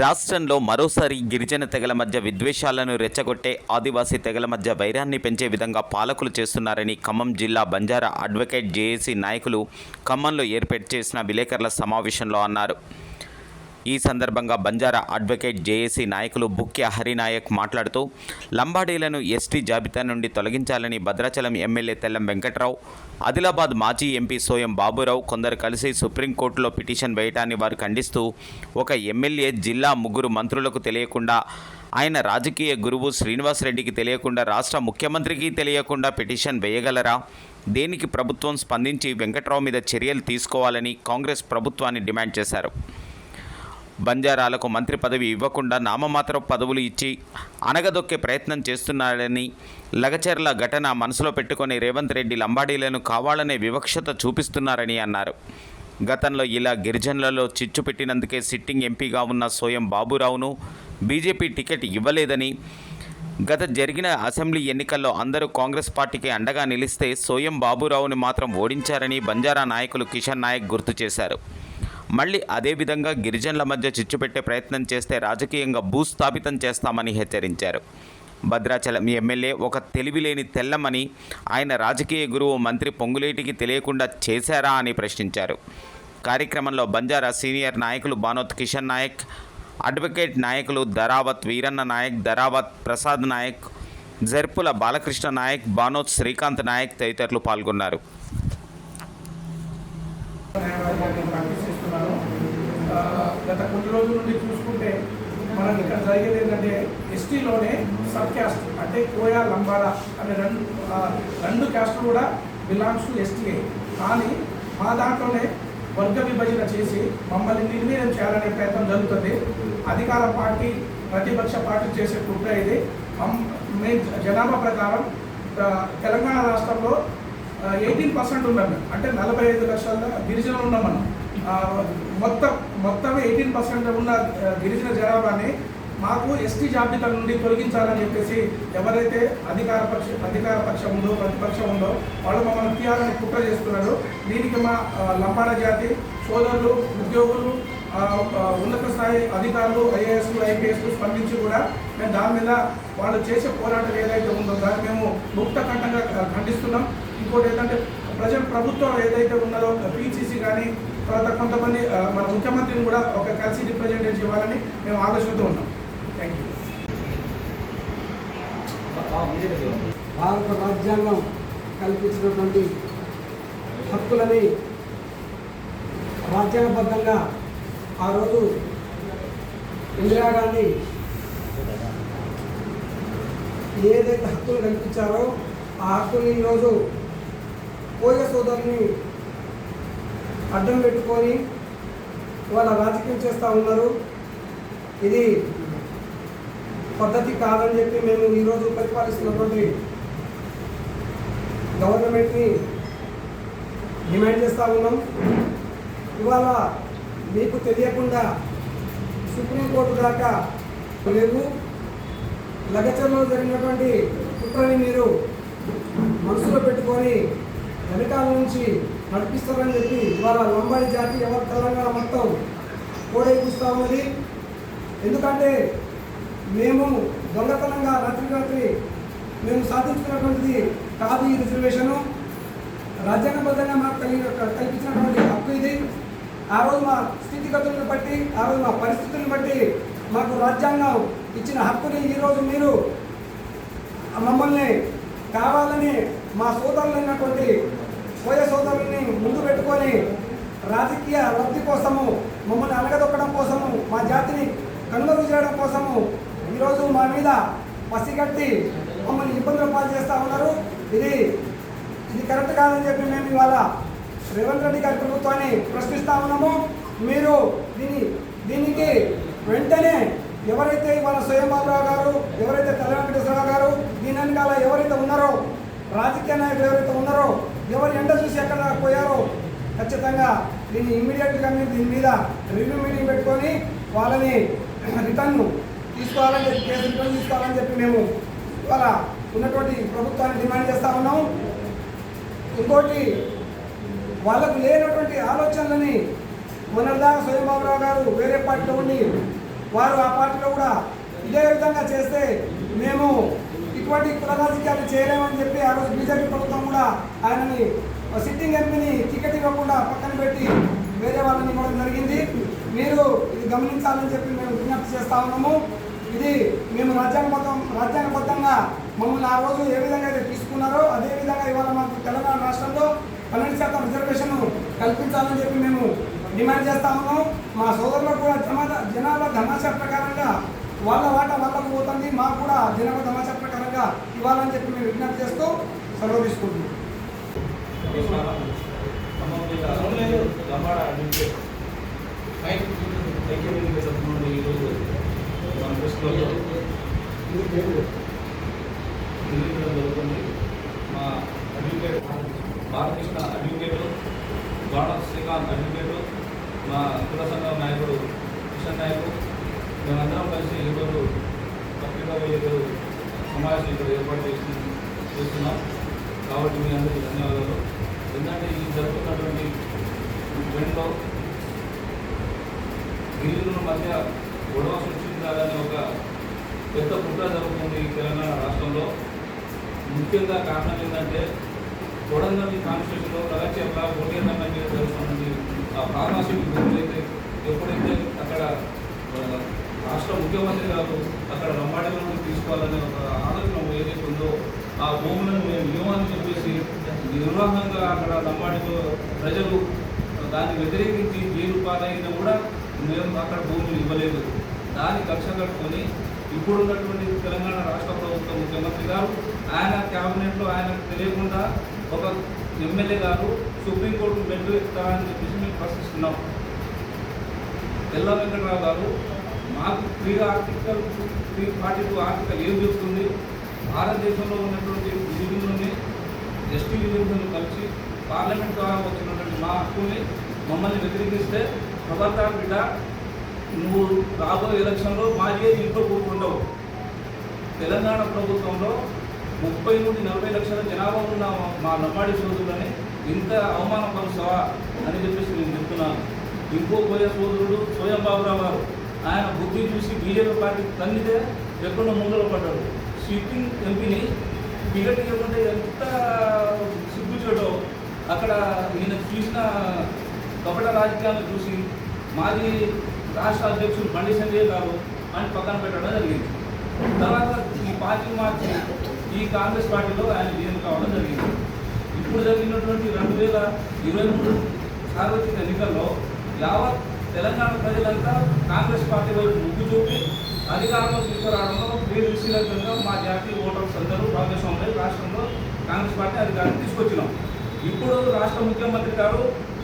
రాష్ట్రంలో మరోసారి గిరిజన తెగల మధ్య విద్వేషాలను రెచ్చగొట్టే ఆదివాసీ తెగల మధ్య వైరాన్ని పెంచే విధంగా పాలకులు చేస్తున్నారని ఖమ్మం జిల్లా బంజారా అడ్వకేట్ జేఏసీ నాయకులు ఖమ్మంలో ఏర్పాటు చేసిన విలేకరుల సమావేశంలో అన్నారు. ఈ సందర్భంగా బంజారా అడ్వకేట్ జేఏసీ నాయకులు బుక్య హరినాయక్ మాట్లాడుతూ లంబాడీలను ఎస్టీ జాబితా నుండి తొలగించాలని భద్రాచలం ఎమ్మెల్యే తెల్లం వెంకట్రావు ఆదిలాబాద్ మాజీ ఎంపీ సోయం బాబురావు కొందరు కలిసి సుప్రీంకోర్టులో పిటిషన్ వేయటాన్ని వారు ఖండిస్తూ ఒక ఎమ్మెల్యే జిల్లా ముగ్గురు మంత్రులకు తెలియకుండా ఆయన రాజకీయ గురువు శ్రీనివాసరెడ్డికి తెలియకుండా రాష్ట్ర ముఖ్యమంత్రికి తెలియకుండా పిటిషన్ వేయగలరా? దేనికి ప్రభుత్వం స్పందించి వెంకట్రావు మీద చర్యలు తీసుకోవాలని కాంగ్రెస్ ప్రభుత్వాన్ని డిమాండ్ చేశారు. బంజారాలకు మంత్రి పదవి ఇవ్వకుండా నామమాత్ర పదవులు ఇచ్చి అనగదొక్కే ప్రయత్నం చేస్తున్నాడని లగచర్ల ఘటన మనసులో పెట్టుకొని రేవంత్ రెడ్డి లంబాడీలను కావాలనే వివక్షత చూపిస్తున్నారని అన్నారు. గతంలో ఇలా గిరిజనులలో చిచ్చు పెట్టినందుకే సిట్టింగ్ ఎంపీగా ఉన్న సోయం బాబురావును బీజేపీ టికెట్ ఇవ్వలేదని గత జరిగిన అసెంబ్లీ ఎన్నికల్లో అందరూ కాంగ్రెస్ పార్టీకి అండగా నిలిస్తే సోయం బాబురావుని మాత్రం ఓడించారని బంజారా నాయకులు కిషన్ నాయక్ గుర్తు చేశారు. మళ్ళీ అదేవిధంగా గిరిజనుల మధ్య చిచ్చుపెట్టే ప్రయత్నం చేస్తే రాజకీయంగా భూస్థాపితం చేస్తామని హెచ్చరించారు. భద్రాచలం ఎమ్మెల్యే ఒక తెలివిలేని తెల్లమని ఆయన రాజకీయ గురువు మంత్రి పొంగులేటికి తెలియకుండా చేశారా అని ప్రశ్నించారు. కార్యక్రమంలో బంజారా సీనియర్ నాయకులు బానోత్ కిషన్ నాయక్ అడ్వకేట్ నాయకులు ధరావత్ వీరన్న నాయక్ ధరావత్ ప్రసాద్ నాయక్ జర్పుల బాలకృష్ణ నాయక్ బానోత్ శ్రీకాంత్ నాయక్ తదితరులు పాల్గొన్నారు న్యాయవాదిగా ప్రాక్టీస్ చేస్తున్నాను ఆ, గత కొన్ని రోజుల నుండి చూసుకుంటే మనకి ఇక్కడ జరిగేది ఏంటంటే ఎస్టీలోనే సబ్ క్యాస్ట్ అంటే కోయా లంబాడా అనే రెండు రెండు క్యాస్ట్లు కూడా బిలాంగ్స్ టు ఎస్టీఏ. కానీ మా దాంట్లోనే వర్గ విభజన చేసి మమ్మల్ని నిర్వీర్యం చేయాలనే ప్రయత్నం జరుగుతుంది. అధికార పార్టీ ప్రతిపక్ష పార్టీ చేసే కుట్ర ఇది. మమ్- మే జనాభా ప్రకారం తెలంగాణ రాష్ట్రంలో ఎయిటీన్ పర్సెంట్ ఉన్నాం అంటే నలభై ఐదు లక్షల గిరిజనులు ఉన్నాం మనం. మొత్తం మొత్తం ఎయిటీన్ పర్సెంట్ ఉన్న గిరిజన జనాభాని మాకు ఎస్టీ జాబితా నుండి తొలగించాలని చెప్పేసి ఎవరైతే అధికార పక్ష అధికార పక్షం ఉందో ప్రతిపక్షం ఉందో వాళ్ళు మమ్మల్ని తీయాలని కుట్ర చేస్తున్నారు. దీనికి మా లంబాడ జాతి సోదరులు ఉద్యోగులు ఉన్నత స్థాయి అధికారులు ఐఏఎస్లు ఐపీఎస్లు స్పందించి కూడా మేము దాని మీద వాళ్ళు చేసే పోరాటం ఏదైతే ఉందో దాన్ని మేము ముక్త కంఠంగా ఖండిస్తున్నాం. ఇంకోటి ఏంటంటే ప్రజల ప్రభుత్వం ఏదైతే ఉన్నదో పీసీసీ కానీ తర్వాత కొంతమంది మన ముఖ్యమంత్రిని కూడా ఒక కలిసి రిప్రజెంటేటివ్ ఇవ్వాలని మేము ఆలోచనతో ఉన్నాం. థ్యాంక్ యూ భారత రాజ్యాంగం కల్పించినటువంటి హక్కులని రాజ్యాంగబద్ధంగా ఆ రోజు ఇందిరాగాంధీ ఏదైతే హక్కులు కల్పించారో ఆ హక్కుని ఈరోజు కోయ సోదరుని అడ్డం పెట్టుకొని వాళ్ళ రాజకీయం చేస్తూ ఉన్నారు. ఇది పద్ధతి కాదని చెప్పి మేము ఈరోజు పరిపాలిస్తున్నటువంటి గవర్నమెంట్ని డిమాండ్ చేస్తూ ఉన్నాం. ఇవాళ మీకు తెలియకుండా సుప్రీంకోర్టు దాకా లేవు. లగచర్లో జరిగినటువంటి కుట్రని మీరు మనసులో పెట్టుకొని వెనకాల నుంచి నడిపిస్తారని చెప్పి ఇవాళ లంబాడి జాతి ఎవరు తెలంగాణ మొత్తం కోడైపుస్తూ ఉన్నది. ఎందుకంటే మేము దొంగతనంగా రాత్రి రాత్రి మేము సాధించుకున్నటువంటిది కాదు ఈ రిజర్వేషను. రాజ్యాంగబద్ధంగా మాకు కలిగిన కల్పించినటువంటి హక్కు ఇది. ఆ రోజు మా స్థితిగతులను బట్టి ఆ రోజు మా పరిస్థితులను బట్టి మాకు రాజ్యాంగం ఇచ్చిన హక్కుని ఈరోజు మీరు మమ్మల్ని కావాలని మా సోదరులైనటువంటి పెట్టుకొని రాజకీయ లబ్ధి కోసము మమ్మల్ని అలగదొక్కడం కోసము మా జాతిని కనుమరుగు చేయడం కోసము ఈరోజు మా మీద పసిగట్టి మమ్మల్ని ఇబ్బందులు పాలు చేస్తూ ఉన్నారు. ఇది ఇది కరెక్ట్ కాదని చెప్పి మేము ఇవాళ రేవంత్ రెడ్డి గారి ప్రభుత్వాన్ని ప్రశ్నిస్తా ఉన్నాము. మీరు దీని దీనికి వెంటనే ఎవరైతే ఇవాళ స్వయం బాబురావు గారు ఎవరైతే తెల్ల వెంకటేశ్వరరావు గారు దీని వెనకాల ఎవరైతే ఉన్నారో రాజకీయ నాయకులు ఎవరైతే ఉన్నారో ఎవరు ఎండ చూసి ఎక్కడ పోయారో ఖచ్చితంగా దీన్ని ఇమ్మీడియట్గా మీరు దీని మీద రివ్యూ మీటింగ్ పెట్టుకొని వాళ్ళని రిటర్న్ తీసుకోవాలని చెప్పి కేసు రిటర్న్ తీసుకోవాలని చెప్పి మేము ఇవాళ ఉన్నటువంటి ప్రభుత్వాన్ని డిమాండ్ చేస్తా ఉన్నాం. ఇంకోటి వాళ్ళకు లేనటువంటి ఆలోచనలని మొన్నటిదాకా స్వయం బాబురావు గారు వేరే పార్టీలో ఉండి వారు ఆ పార్టీలో కూడా ఇదే విధంగా చేస్తే మేము ఇటువంటి కుల రాజకీయాలు చేయలేమని చెప్పి ఆ రోజు బీజేపీ ప్రభుత్వం కూడా ఆయనని సిట్టింగ్ ఎంపీని టికెట్ ఇవ్వకుండా పక్కన పెట్టి వేరే వాళ్ళని ఇవ్వడం జరిగింది. మీరు ఇది గమనించాలని చెప్పి మేము విజ్ఞప్తి చేస్తా ఉన్నాము. ఇది మేము రాజ్యాంగబద్ధం రాజ్యాంగబద్ధంగా మమ్మల్ని ఆ రోజు ఏ విధంగా అయితే తీసుకున్నారో అదే విధంగా ఇవాళ మాకు తెలంగాణ రాష్ట్రంలో పన్నెండు శాతం రిజర్వేషన్ కల్పించాలని చెప్పి మేము డిమాండ్ చేస్తా ఉన్నాం మా సోదరులకు కూడా జమా జనాభా ధమాషా ప్రకారంగా వాళ్ళ వాట వాళ్ళకు పోతుంది. మాకు కూడా జనాభా ధమాషా ప్రకారంగా ఇవ్వాలని చెప్పి మేము విజ్ఞప్తి చేస్తూ సెలవు తీసుకుంటున్నాం. ఖమ్మం జిల్లా లంబాడ అడ్వకేట్ ఐక్యవేదిక తరఫున నుండి ఈరోజు మన దృష్టిలో నిర్వహించడం జరుగుతుంది మా advocate Balakrishna advocate Gowda Srikanth advocate మా కుల సంఘం నాయకుడు కిషన్ నాయకు మేమందరం కలిసి ఈరోజు పత్రికా వేదికలు సమావేశం ఇక్కడ ఏర్పాటు చేసి చేస్తున్నాం కాబట్టి మీ అందరికీ ధన్యవాదాలు ఎందుకంటే ఈ జరుగుతున్నటువంటి ట్రెండ్లో గిరిజనుల మధ్య గొడవ సృష్టించాలనే ఒక పెద్ద కుట్ర జరుగుతుంది తెలంగాణ రాష్ట్రంలో. ముఖ్యంగా కారణం ఏంటంటే కొడంగల్ కాన్స్టిట్యూషన్లో కలెక్టర్లా ఓటేదంగా మీద జరుగుతున్నది ఆ ప్రాణాశికి భూములైతే ఎప్పుడైతే అక్కడ రాష్ట్ర ముఖ్యమంత్రి గారు అక్కడ లంబాడీల తీసుకోవాలనే ఒక ఆలోచన ఏదైతే ఉందో ఆ భూములను మేము ఇవ్వమని చెప్పేసి నిర్వాహంగా అక్కడ లంబాడితో ప్రజలు దాన్ని వ్యతిరేకించి జైలు పాలైనా కూడా మేము అక్కడ భూములు ఇవ్వలేదు. దాన్ని కక్ష కట్టుకొని ఇప్పుడున్నటువంటి తెలంగాణ రాష్ట్ర ప్రభుత్వ ముఖ్యమంత్రి గారు ఆయన క్యాబినెట్లో ఆయనకు తెలియకుండా ఒక ఎమ్మెల్యే గారు సుప్రీంకోర్టు మెట్లు ఎక్కుతారని చెప్పేసి మేము ప్రశ్నిస్తున్నాం. ఎల్ల వెంకటరావు గారు మాకు three article three forty two article ఏం చెప్తుంది? భారతదేశంలో ఉన్నటువంటి గిరిజనులని ఎస్టీ గిరిజనులను కలిసి పార్లమెంట్ ద్వారా వచ్చినటువంటి మా హక్కుని మమ్మల్ని వ్యతిరేకిస్తే ప్రభాకర్ బిడ్డ నువ్వు రాబోయే ఎలక్షన్లో మాజీ ఇంట్లో కూర్చుండవు. తెలంగాణ ప్రభుత్వంలో ముప్పై నుండి నలభై లక్షల జనాభా ఉన్న మా నమ్మాడి సోదరులని ఇంత అవమానపరుస్తావా అని చెప్పేసి నేను చెప్తున్నాను. ఇంకో పోయే సోదరుడు స్వయం బాబురావు గారు. ఆయన బుద్ధి చూసి బీజేపీ పార్టీ తన్నితే ఎక్కడో ముందర పడ్డాడు. సిట్టింగ్ ఎంపీని టికెట్ ఇవ్వకుంటే ఎంత సిగ్గుచోటో అక్కడ ఈయన చూసిన కపట రాజకీయాలను చూసి మాజీ రాష్ట్ర అధ్యక్షుడు బండి సంజయ్ గారు అని పక్కన పెట్టడం జరిగింది. తర్వాత ఈ పార్టీ మార్చి ఈ కాంగ్రెస్ పార్టీలో ఆయన లీన్ కావడం జరిగింది. ఇప్పుడు జరిగినటువంటి రెండు వేల ఇరవై మూడు సార్వత్రిక ఎన్నికల్లో యావత్ తెలంగాణ ప్రజలంతా కాంగ్రెస్ పార్టీ వైపు ముగ్గు చూపి అధికారంలో తీసుకురావడంలో వీరు మా జాతీయ ఓటర్స్ అందరూ భాగస్వాములై రాష్ట్రంలో కాంగ్రెస్ పార్టీ అధికారం తీసుకొచ్చినాం. ఇప్పుడు రాష్ట్ర ముఖ్యమంత్రి గారు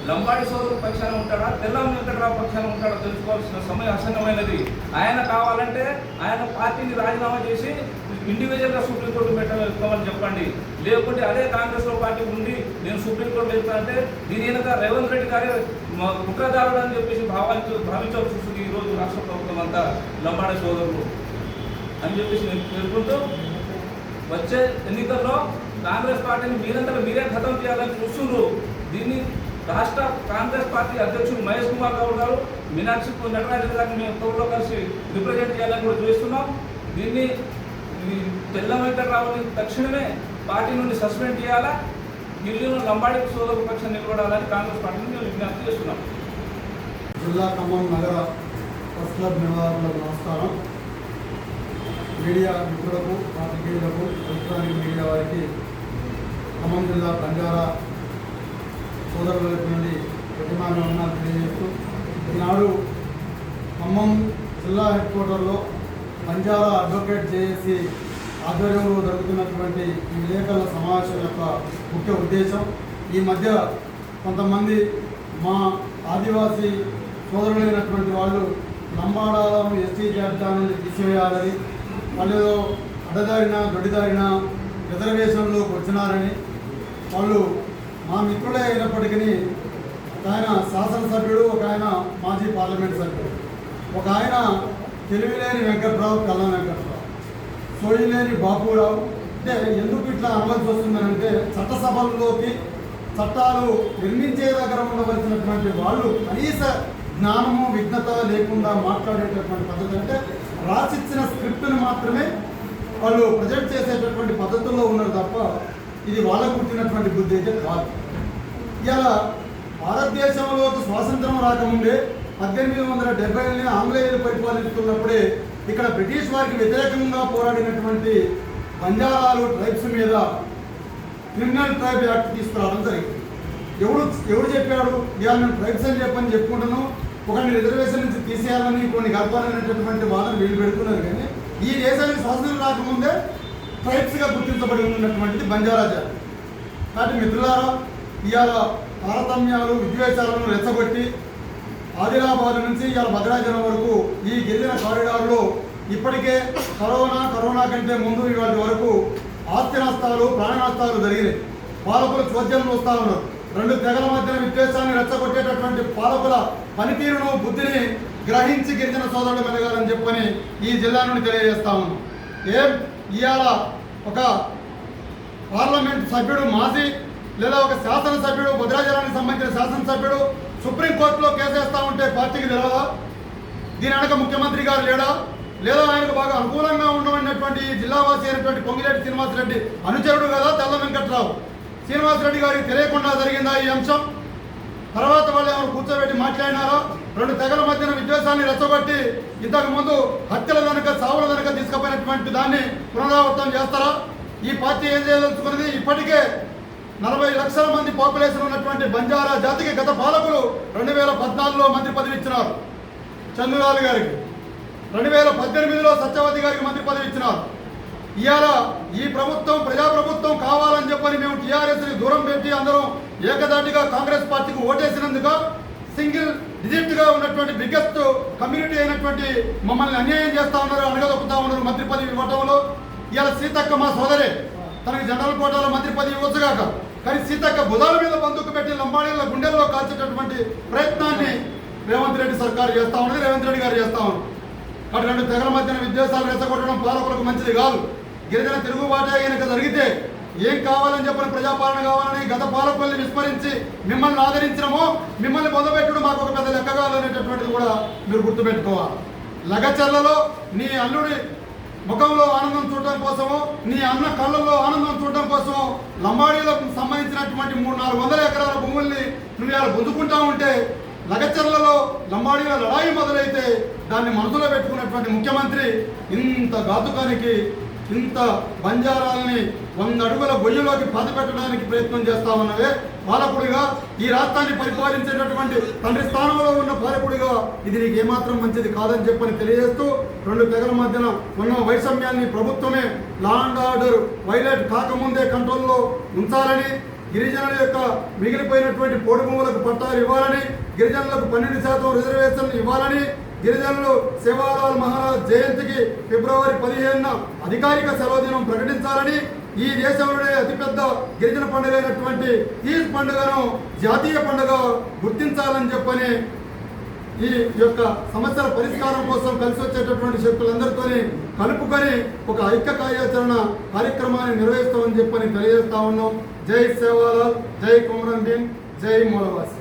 లంబాడి సోదరు పక్షాన ఉంటాడా? తెల్ల వెంకటరావు పక్షాన ఉంటాడా? తెలుసుకోవాల్సిన సమయం అసన్నమైనది ఆయన కావాలంటే ఆయన పార్టీని రాజీనామా చేసి ఇండివిజువల్గా సుప్రీంకోర్టు పెట్టమని చెప్పండి. లేకుంటే అదే కాంగ్రెస్లో పార్టీ ఉండి నేను సుప్రీంకోర్టు వెళ్తా అంటే దీని వెనక రేవంత్ రెడ్డి గారే మా అని చెప్పేసి భావించ భావించవలసి వస్తుంది ఈరోజు రాష్ట్ర ప్రభుత్వం అంతా లంబాడి సోదరులు అని చెప్పేసి నేను పేర్కొంటూ వచ్చే ఎన్నికల్లో కాంగ్రెస్ పార్టీని మీరంతా మీరే ఖతం చేయాలని చూస్తున్నారు దీన్ని రాష్ట్ర కాంగ్రెస్ పార్టీ అధ్యక్షుడు మహేష్ కుమార్ గౌడ్ గారు మీనాక్షి నటరాజన్ గారిని మేము తోడులో కలిసి రిప్రజెంట్ చేయాలని కూడా చూస్తున్నాం. దీన్ని ఈ తెల్ల వెంకటరావుని తక్షణమే పార్టీ నుండి సస్పెండ్ చేయాలా? గిరిజన లంబాడి సోదర పక్షం నిలబడాలని కాంగ్రెస్ పార్టీని మేము విజ్ఞప్తి చేస్తున్నాం. జిల్లా ఖమ్మం నగర ప్రెస్ క్లబ్ నిర్వాహకులకు నమస్కారం. మీడియా మిత్రులకు పాత్రికేయులకు ఎలక్ట్రానిక్ మీడియా వారికి ఖమ్మం జిల్లా బంజారా సోదరులైనటువంటి వైపు నుండి తెలియజేస్తూ ఈనాడు ఖమ్మం జిల్లా హెడ్ క్వార్టర్లో బంజారా అడ్వకేట్ జేఏసీ ఆధ్వర్యంలో జరుగుతున్నటువంటి ఈ విలేకరుల సమావేశం యొక్క ముఖ్య ఉద్దేశం. ఈ మధ్య కొంతమంది మా ఆదివాసీ సోదరులైనటువంటి వాళ్ళు లంబాడాలను ఎస్టీ జాబితా నుండి తీసివేయాలని వాళ్ళు ఏదో అడ్డదారిన దొడ్డిదారిన రిజర్వేషన్లోకి వచ్చినారని వాళ్ళు మా మిత్రుడే అయినప్పటికీ ఒక ఆయన శాసనసభ్యుడు ఒక ఆయన మాజీ పార్లమెంట్ సభ్యుడు. ఒక ఆయన తెలివిలేని వెంకట్రావు కల్లం వెంకట్రావు. సోయిలేని బాపురావు. అంటే ఎందుకు ఇట్లా అమలు వస్తుందనంటే చట్టసభల్లోకి చట్టాలు నిర్మించే దగ్గర ఉండవలసినటువంటి వాళ్ళు కనీస జ్ఞానము విఘ్నత లేకుండా మాట్లాడేటటువంటి పద్ధతి అంటే రాసిచ్చిన స్క్రిప్ట్ని మాత్రమే వాళ్ళు ప్రజెంట్ చేసేటటువంటి పద్ధతుల్లో ఉన్నారు తప్ప ఇది వాళ్ళకు పుట్టినటువంటి బుద్ధి అయితే కాదు. ఇలా భారతదేశంలో స్వాతంత్రం రాకముందే పద్దెనిమిది వందల డెబ్బైని ఆంగ్లేయులు పరిపాలిస్తున్నప్పుడే ఇక్కడ బ్రిటిష్ వారికి వ్యతిరేకంగా పోరాడినటువంటి బంజారాలు ట్రైబ్స్ మీద క్రిమినల్ ట్రైబ్ యాక్ట్ తీసుకురావడం జరిగింది. ఎవడు ఎవడు చెప్పాడు? ఇవాళ నేను ట్రైబ్స్ అని చెప్పని చెప్పుకుంటాను ఒకరిని రిజర్వేషన్ నుంచి తీసేయాలని కొన్ని కలపాలనేటటువంటి వాదన వీళ్ళు పెడుతున్నారు కానీ ఈ దేశానికి స్వాతంత్రం రాకముందే ట్రైబ్స్గా గుర్తించబడి ఉన్నటువంటిది బంజారా జాతి కాబట్టి మిత్రులారా ఇవాళ తారతమ్యాలు విద్వేషాలను రెచ్చగొట్టి ఆదిలాబాద్ నుంచి ఇవాళ భద్రాచలం వరకు ఈ గిరిజన కారిడార్లో ఇప్పటికే కరోనా కరోనా కంటే ముందు ఇవాటి వరకు ఆస్తి నష్టాలు ప్రాణ నష్టాలు జరిగినాయి. పాలకులు చోద్యం వస్తూ ఉన్నారు. రెండు తెగల మధ్యన విద్వేషాన్ని రెచ్చగొట్టేటటువంటి పాలకుల పనితీరును బుద్ధిని గ్రహించి గిరిజన సోదరులు మెలగాలని చెప్పని ఈ జిల్లా నుండి తెలియజేస్తా ఉన్నాం. ఏం? ఇవాళ ఒక పార్లమెంట్ సభ్యుడు మాజీ లేదా ఒక శాసనసభ్యుడు భద్రాచలానికి సంబంధించిన శాసనసభ్యుడు సుప్రీంకోర్టులో కేసేస్తా ఉంటే పార్టీకి తెలియదా దీని వెనక ముఖ్యమంత్రి గారు లేడా? లేదా ఆయనకు బాగా అనుకూలంగా ఉండబడినటువంటి జిల్లావాసి అయినటువంటి పొంగిరెడ్డి శ్రీనివాసరెడ్డి అనుచరుడు కదా తెల్ల వెంకట్రావు? శ్రీనివాసరెడ్డి గారికి తెలియకుండా జరిగిందా ఈ అంశం? తర్వాత వాళ్ళు ఎవరు కూర్చోబెట్టి మాట్లాడినారో రెండు తెగల మధ్యన విద్వేషాన్ని రెచ్చగొట్టి ఇంతకు ముందు హత్యల వెనుక సావుల వెనుక తీసుకుపోయినటువంటి దాన్ని పునరావృతం చేస్తారా? ఈ పార్టీ ఏం చేయదలుచుకున్నది? ఇప్పటికే నలభై లక్షల మంది పాపులేషన్ ఉన్నటువంటి బంజారా జాతికి గత పాలకులు రెండు వేల పద్నాలుగులో మంత్రి పదవి ఇచ్చినారు. చంద్రలాల్ గారికి రెండు వేల పద్దెనిమిదిలో సత్యవతి గారికి మంత్రి పదవి ఇచ్చినారు. ఇవాళ ఈ ప్రభుత్వం ప్రజాప్రభుత్వం కావాలని చెప్పని మేము టీఆర్ఎస్ని దూరం పెట్టి అందరం ఏకదాటిగా కాంగ్రెస్ పార్టీకి ఓటేసినందుకు సింగిల్ డిజిట్గా ఉన్నటువంటి బిగ్గెస్ట్ కమ్యూనిటీ అయినటువంటి మమ్మల్ని అన్యాయం చేస్తా ఉన్నారు అనగదొక్కుతా ఉన్నారు మంత్రి పదవి ఇవ్వటంలో. ఇవాళ సీతక్క మా సోదరే తనకి జనరల్ కోటాలో మంత్రి పదవి ఇవ్వచ్చుగాక కానీ సీతక్క భుజాల మీద బందుకు పెట్టి లంబాడీల గుండెల్లో కాల్చేటటువంటి ప్రయత్నాన్ని రేవంత్ రెడ్డి సర్కారు చేస్తా ఉన్నది రేవంత్ రెడ్డి గారు చేస్తా ఉన్నారు. రెండు తెగల మధ్యన విద్వేషాలు రెచ్చగొట్టడం పాలకులకు మంచిది కాదు. గిరిజన తిరుగుబాటు కనుక జరిగితే ఏం కావాలని చెప్పని ప్రజాపాలన కావాలని గత పాలకుల్ని విస్మరించి మిమ్మల్ని ఆదరించడమో మిమ్మల్ని మొదలుపెట్టడం మాకు ఒక పెద్ద లెక్క కాదనేటటువంటిది కూడా మీరు గుర్తుపెట్టుకోవాలి. లగచర్లలో నీ అల్లుడి ముఖంలో ఆనందం చూడటం కోసమో నీ అన్న కళ్ళల్లో ఆనందం చూడటం కోసమో లంబాడీలకు సంబంధించినటువంటి మూడు నాలుగు వందల ఎకరాల భూముల్ని నువ్వు ఇలా గుంజుకుంటా ఉంటే లగచర్లలో లంబాడీల లడాయి మొదలైతే దాన్ని మనసులో పెట్టుకున్నటువంటి ముఖ్యమంత్రి ఇంత ఘాతుకానికి ఇంత బంజారాలని వంద అడుగుల బొయ్యలోకి పదపెట్టడానికి ప్రయత్నం చేస్తా ఉన్నవే పాలకుడిగా ఈ రాష్ట్రాన్ని పరిపాలించేటటువంటి తండ్రి స్థానంలో ఉన్న పాలకుడిగా ఇది నీకు ఏమాత్రం మంచిది కాదని చెప్పని తెలియజేస్తూ రెండు తెగల మధ్యన ఉన్న వైషమ్యాన్ని ప్రభుత్వమే లా అండ్ ఆర్డర్ వైలెట్ కాకముందే కంట్రోల్లో ఉంచాలని గిరిజనుల యొక్క మిగిలిపోయినటువంటి పోడు భూములకు పట్టాలు ఇవ్వాలని గిరిజనులకు పన్నెండు శాతం రిజర్వేషన్లు ఇవ్వాలని గిరిజనులు సేవాలాల్ మహారాజ్ జయంతికి ఫిబ్రవరి పదిహేనున అధికారిక సెలవుదినం ప్రకటించాలని ఈ దేశంలోనే అతిపెద్ద గిరిజన పండుగ అయినటువంటి తీజ్ పండుగను జాతీయ పండుగ గుర్తించాలని చెప్పని ఈ యొక్క సమస్యల పరిష్కారం కోసం కలిసి వచ్చేటటువంటి శక్తులందరితోని కలుపుకొని ఒక ఐక్య కార్యాచరణ కార్యక్రమాన్ని నిర్వహిస్తామని చెప్పని తెలియజేస్తా ఉన్నాం. జై సేవాలాల్ జై కుమరం భీమ్ జై మూలవాసి.